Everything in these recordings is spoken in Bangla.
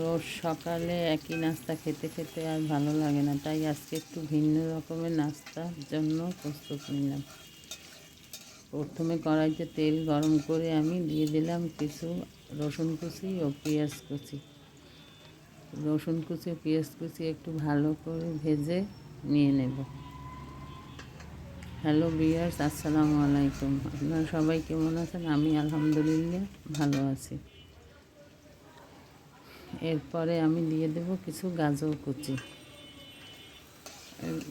রোজ সকালে একই নাস্তা খেতে খেতে আর ভালো লাগে না। তাই আজকে একটু ভিন্ন রকমের নাস্তার জন্য প্রস্তুত নিলাম। প্রথমে কড়াইতে তেল গরম করে আমি দিয়ে দিলাম কিছু রসুন কুচি ও পেঁয়াজ কুচি। রসুন কুচি ও পেঁয়াজ কুচি একটু ভালো করে ভেজে নিয়ে নেব। হ্যালো বিয়ার্স আসসালামু আলাইকুম। আপনারা সবাই কেমন আছেন? আমি আলহামদুলিল্লাহ ভালো আছি। এরপরে আমি দিয়ে দেব কিছু গাজর কুচি।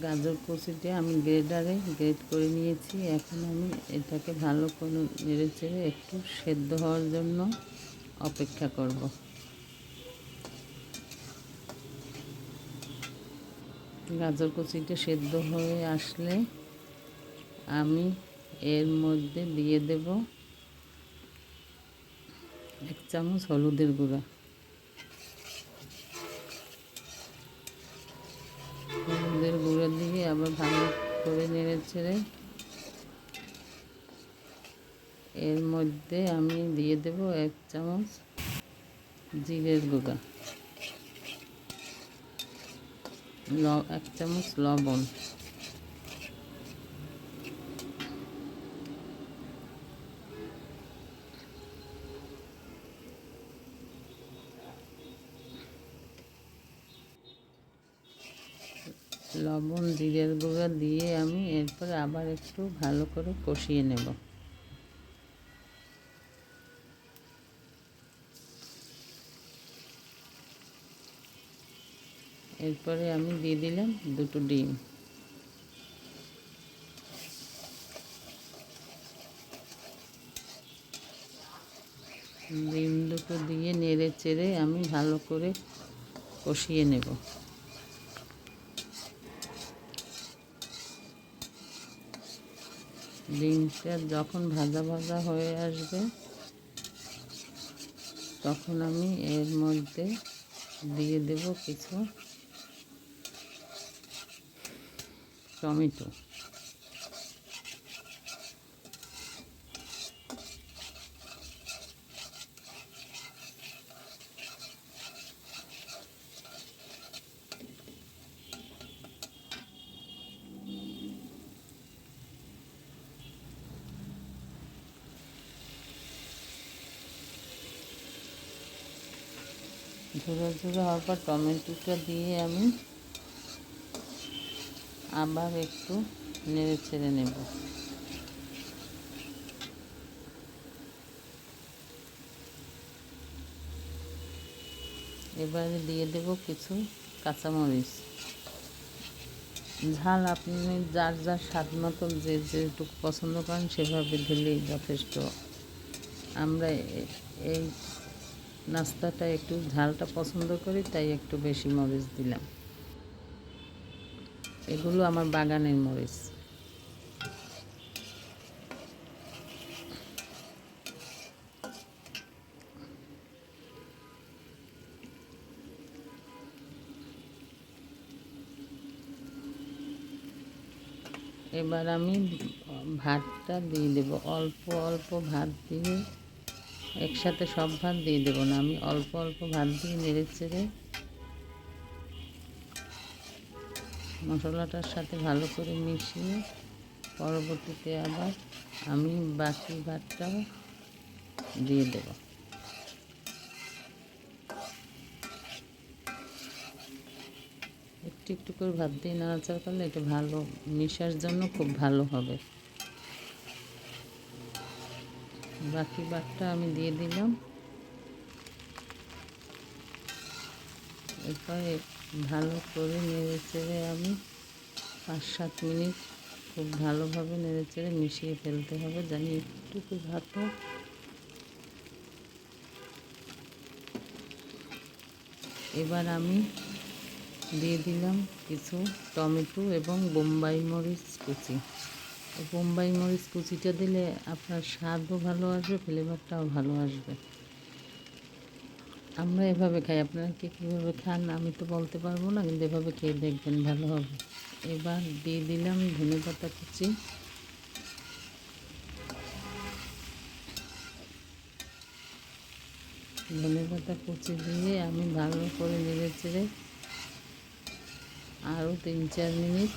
গাজর কুচিটা আমি গ্রেডারে গ্রেড করে নিয়েছি। এখন আমি এটাকে ভালো করে নেড়ে চেড়ে একটু সেদ্ধ হওয়ার জন্য অপেক্ষা করব। গাজর কুচিটা সেদ্ধ হয়ে আসলে আমি এর মধ্যে দিয়ে দেব এক চামচ হলুদের গুঁড়া। আবার ভালো করে নেড়ে ছেড়ে এর মধ্যে আমি দিয়ে দেব এক চামচ জিরের গুঁড়া। এক চামচ লবণ। লবণ, জিরের গুঁড়া দিয়ে আমি এরপরে আবার একটু ভালো করে কষিয়ে নেব। এরপরে আমি দিয়ে দিলাম দুটো ডিম। ডিম দুটো দিয়ে নেড়ে চেড়ে আমি ভালো করে কষিয়ে নেব। ডিমটা যখন ভাজা ভাজা হয়ে আসবে তখন আমি এর মধ্যে দিয়ে দেব কিছু টমেটো। ঝুড়ো ঝুড়ো হওয়ার পর টমেটোটা দিয়ে আমি আবার একটু নেড়ে ছেড়ে নেব। এবারে দিয়ে দেব কিছু কাঁচামরিচ। ঝাল আপনি যার যার স্বাদ মতো যে যেটুকু পছন্দ করেন সেভাবে দিলেই যথেষ্ট। আমরা এই নাস্তাটা একটু ঝালটা পছন্দ করি, তাই একটু বেশি মরিচ দিলাম। এগুলো আমার বাগানের মরিচ। এবার আমি ভাতটা দিয়ে দেব। অল্প অল্প ভাত দিয়ে একসাথে সব ভাত দিয়ে দেবো না। আমি অল্প অল্প ভাত দিয়ে নেড়ে চেড়ে মশলাটার সাথে ভালো করে মিশিয়ে পরবর্তীতে আবার আমি বাকি ভাতটাও দিয়ে দেব। একটু একটু করে ভাত দিয়ে নাড়াচাড়া করলে এটা ভালো, মিশার জন্য খুব ভালো হবে। বাকি ভাতটা আমি দিয়ে দিলাম। এরপরে ভালো করে নেড়ে চেড়ে আমি পাঁচ সাত মিনিট খুব ভালোভাবে নেড়ে চেড়ে মিশিয়ে ফেলতে হবে, জানি একটুকু ভাতও এবার আমি দিয়ে দিলাম কিছু টমেটো এবং বোম্বাই মরিচ কুচি। বোম্বাই মরিচ কুচিটা দিলে আপনার স্বাদও ভালো আসবে, ফ্লেভারটাও ভালো আসবে। আমরা এভাবে খাই, আপনারা কে কীভাবে খান আমি তো বলতে পারব না, কিন্তু এভাবে খেয়ে দেখবেন ভালো হবে। এবার দিয়ে দিলাম ধনে পাতা কুচি। ধনে পাতা কুচি দিয়ে আমি ভালো করে নেড়ে চেড়ে আরও তিন চার মিনিট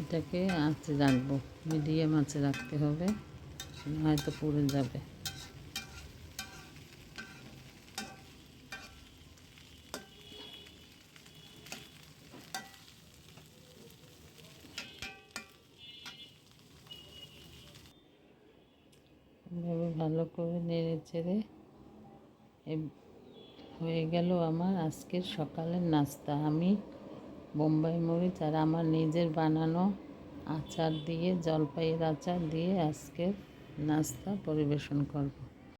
এটাকে আঁচে রাখব। মিডিয়াম আঁচে রাখতে হবে হয়তো পুড়ে যাবে। ভালো করে নেড়ে চেড়ে হয়ে গেল আমার আজকের সকালের নাস্তা। আমি বোম্বাই মরিচ আর আমার নিজের বানানো আচার দিয়ে, জলপাইয়ের আচার দিয়ে আজকের নাস্তা পরিবেশন করব।